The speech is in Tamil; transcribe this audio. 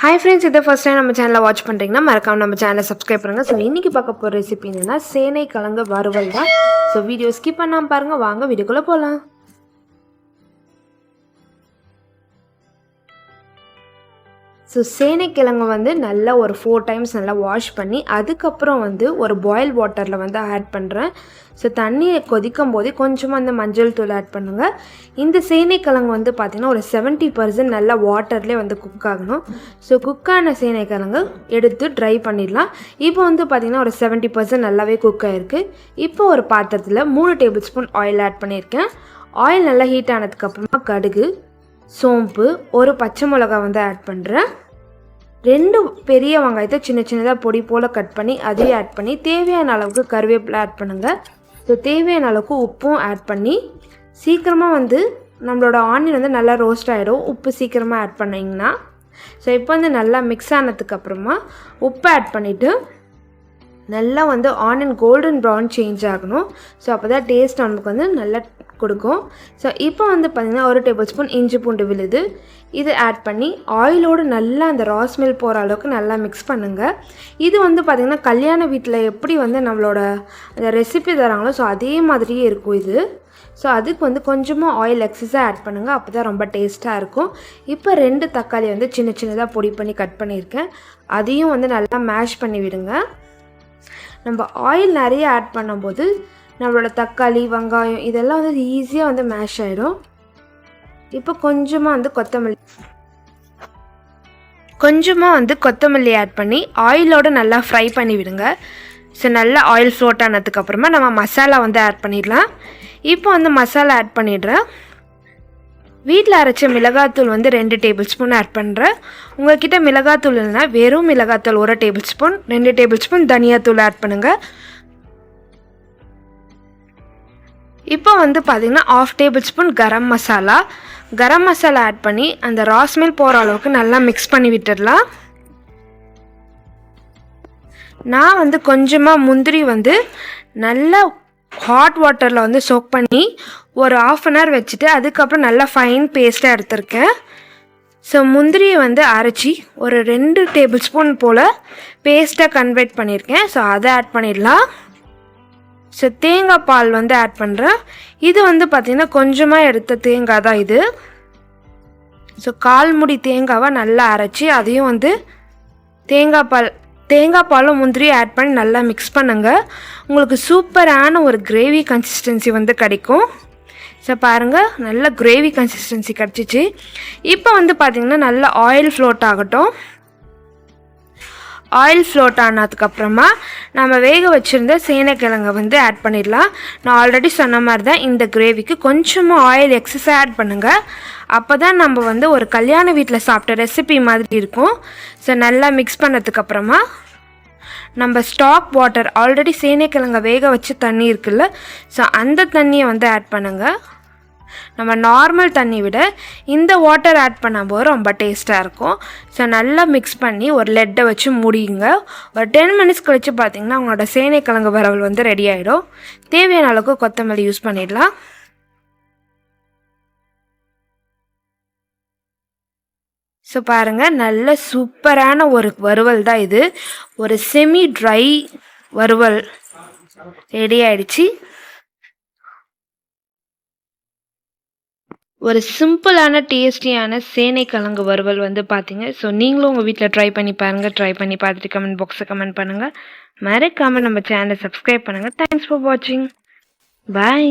ஹாய் ஃப்ரெண்ட்ஸ் இதை ஃபஸ்ட் டைம் நம்ம சேனலை வாட்ச் பண்ணுறீங்கன்னா மறக்காம நம்ம சேனலை சப்ஸ்கிரைப் பண்ணுங்கள் ஸோ இன்றைக்கி பார்க்க போகிற ரெசிபி என்னென்னா சேனை கலங்க வறுவல் தான். ஸோ வீடியோ ஸ்கிப் பண்ணாமல் பாருங்கள் வாங்க வீடியோக்குள்ளே போகலாம் ஸோ சேனைக்கிழங்கு வந்து நல்லா ஒரு ஃபோர் டைம்ஸ் நல்லா வாஷ் பண்ணி அதுக்கப்புறம் வந்து ஒரு பாயில் வாட்டரில் வந்து ஆட் பண்ணுறேன் ஸோ தண்ணியை கொதிக்கும் போதே கொஞ்சமாக அந்த மஞ்சள் தூள் ஆட் பண்ணுங்கள் இந்த சேனைக்கிழங்கு வந்து பார்த்திங்கன்னா ஒரு செவன்ட்டி பர்சன்ட் நல்லா வாட்டர்லேயே வந்து குக் ஆகணும். ஸோ குக்கான சேனைக்கிழங்கு எடுத்து ட்ரை பண்ணிடலாம். இப்போ வந்து பார்த்திங்கன்னா ஒரு செவன்ட்டி பர்சன்ட் நல்லாவே குக் ஆகிருக்கு இப்போ ஒரு பாத்திரத்தில் மூணு டேபிள் ஸ்பூன் ஆயில் ஆட் பண்ணியிருக்கேன். ஆயில் நல்லா ஹீட் ஆனதுக்கப்புறமா கடுகு சோம்பு ஒரு பச்சை மிளகா வந்து ஆட் பண்ணுறேன் ரெண்டு பெரிய வெங்காயத்தை சின்ன சின்னதாக பொடி போல் கட் பண்ணி அதையும் ஆட் பண்ணி தேவையான அளவுக்கு கருவேப்பிலை ஆட் பண்ணுங்கள் ஸோ தேவையான அளவுக்கு உப்பும் ஆட் பண்ணி சீக்கிரமாக வந்து நம்மளோட ஆனியன் வந்து நல்லா ரோஸ்ட் ஆகிடும் உப்பு சீக்கிரமாக ஆட் பண்ணிங்கன்னா. ஸோ இப்போ வந்து நல்லா மிக்ஸ் ஆனதுக்கப்புறமா உப்பு ஆட் பண்ணிவிட்டு நல்லா வந்து ஆனியன் கோல்டன் ப்ரௌன் சேஞ்ச் ஆகணும். ஸோ அப்போ தான் டேஸ்ட் நமக்கு வந்து நல்லா கொடுக்கும். ஸோ இப்போ வந்து பார்த்திங்கன்னா ஒரு டேபிள் ஸ்பூன் இஞ்சி பூண்டு விழுது. இது ஆட் பண்ணி ஆயிலோடு நல்லா அந்த ரா ஸ்மெல் போகிற அளவுக்கு நல்லா மிக்ஸ் பண்ணுங்கள் இது வந்து பார்த்திங்கன்னா கல்யாண வீட்டில் எப்படி வந்து நம்மளோட அந்த ரெசிபி தராங்களோ ஸோ அதே மாதிரியே இருக்கும் இது. ஸோ அதுக்கு வந்து கொஞ்சமாக ஆயில் எக்ஸஸாக ஆட் பண்ணுங்கள் அப்போ தான் ரொம்ப டேஸ்ட்டாக இருக்கும். இப்போ ரெண்டு தக்காளி வந்து சின்ன சின்னதாக பொடி பண்ணி கட் பண்ணியிருக்கேன். அதையும் வந்து நல்லா மேஷ் பண்ணி விடுங்க. நம்ம ஆயில் நிறைய ஆட் பண்ணும்போது நம்மளோட தக்காளி வெங்காயம் இதெல்லாம் வந்து ஈஸியாக வந்து மேஷ் ஆகிடும் இப்போ கொஞ்சமாக வந்து கொத்தமல்லி. கொஞ்சமாக வந்து கொத்தமல்லி ஆட் பண்ணி ஆயிலோடு நல்லா ஃப்ரை பண்ணி விடுங்க. ஸோ நல்லா ஆயில் ஃப்ளோட் ஆனதுக்கப்புறமா நம்ம மசாலா வந்து ஆட் பண்ணிடலாம். இப்போ வந்து மசாலா ஆட் பண்ணிடுறேன். வீட்டில் அரைச்ச மிளகாத்தூள் வந்து ரெண்டு டேபிள் ஸ்பூன் ஆட் பண்ணுறேன் உங்கள்கிட்ட மிளகாத்தூள் இல்லைனா வெறும் மிளகாத்தூள் ஒரு டேபிள் ஸ்பூன் ரெண்டு டேபிள் ஸ்பூன் தனியாத்தூள் ஆட் பண்ணுங்கள் இப்போ வந்து பார்த்திங்கன்னா half tablespoon garam masala garam masala add பண்ணி அந்த ராஸ்மெல் போகிற அளவுக்கு நல்லா மிக்ஸ் பண்ணி விட்டுடலாம். நான் வந்து கொஞ்சமாக முந்திரி வந்து நல்லா ஹாட் வாட்டரில் வந்து சோக் பண்ணி ஒரு ஆஃப் அன் ஹவர் வச்சுட்டு அதுக்கப்புறம் நல்லா ஃபைன் பேஸ்ட்டாக எடுத்திருக்கேன். ஸோ முந்திரியை வந்து அரைச்சி ஒரு ரெண்டு டேபிள் ஸ்பூன் போல் பேஸ்ட்டாக கன்வெர்ட் பண்ணியிருக்கேன். ஸோ அதை ஆட் பண்ணிடலாம். ஸோ தேங்காய் பால் வந்து ஆட் பண்ணுறேன் இது வந்து பார்த்திங்கன்னா கொஞ்சமாக எடுத்த தேங்காய் தான் இது. ஸோ கால் முடி தேங்காவை நல்லா அரைச்சி அதையும் வந்து தேங்காய் பால் தேங்காய் பாலும் முந்திரியும் ஆட் பண்ணி நல்லா மிக்ஸ் பண்ணுங்கள் உங்களுக்கு சூப்பரான ஒரு கிரேவி கன்சிஸ்டன்சி வந்து கிடைக்கும். ஸோ பாருங்கள் நல்ல கிரேவி கன்சிஸ்டன்சி கிடச்சிச்சு. இப்போ வந்து பார்த்திங்கன்னா நல்லா ஆயில் ஃப்ளோட் ஆகட்டும். ஆயில் ஃப்ளோட் ஆனதுக்கப்புறமா நம்ம வேக வச்சுருந்த சேனைக்கிழங்கை வந்து ஆட் பண்ணிடலாம். நான் ஆல்ரெடி சொன்ன மாதிரி தான் இந்த கிரேவிக்கு கொஞ்சமாக ஆயில் எக்ஸஸாக ஆட் பண்ணுங்கள் அப்போ தான் நம்ம வந்து ஒரு கல்யாண வீட்டில் சாப்பிட்ட ரெசிபி மாதிரி இருக்கும். ஸோ நல்லா மிக்ஸ் பண்ணதுக்கப்புறமா நம்ம ஸ்டாக் வாட்டர் ஆல்ரெடி சேனைக்கிழங்கை வேக வச்ச தண்ணி இருக்குல்ல ஸோ அந்த தண்ணியை வந்து ஆட் பண்ணுங்கள் நம்ம நார்மல் தண்ணி விட இந்த வாட்டர் ஆட் பண்ணும்போது ரொம்ப டேஸ்ட்டாக இருக்கும். ஸோ நல்லா மிக்ஸ் பண்ணி ஒரு லெட்டை வச்சு முடியுங்க ஒரு டென் மினிட்ஸ் கழித்து பார்த்தீங்கன்னா உங்களோட சேனைக்கிழங்கு வரவல் வந்து ரெடி ஆகிடும் தேவையான அளவுக்கு கொத்தமல்லி யூஸ் பண்ணிடலாம். ஸோ பாருங்கள் நல்ல சூப்பரான ஒரு வறுவல் தான் இது. ஒரு செமி ட்ரை வறுவல் ரெடி ஆயிடுச்சு. ஒரு சிம்பிளான டேஸ்டியான சேனை கிழங்கு வறுவல் வந்து பார்த்தீங்க ஸோ நீங்களும் உங்கள் வீட்டில் ட்ரை பண்ணி பாருங்கள் ட்ரை பண்ணி பார்த்துட்டு கமெண்ட் பாக்ஸை கமெண்ட் பண்ணுங்கள் மறக்காமல் நம்ம சேனலை சப்ஸ்கிரைப் பண்ணுங்கள் தேங்க்ஸ் ஃபார் வாட்சிங் பாய்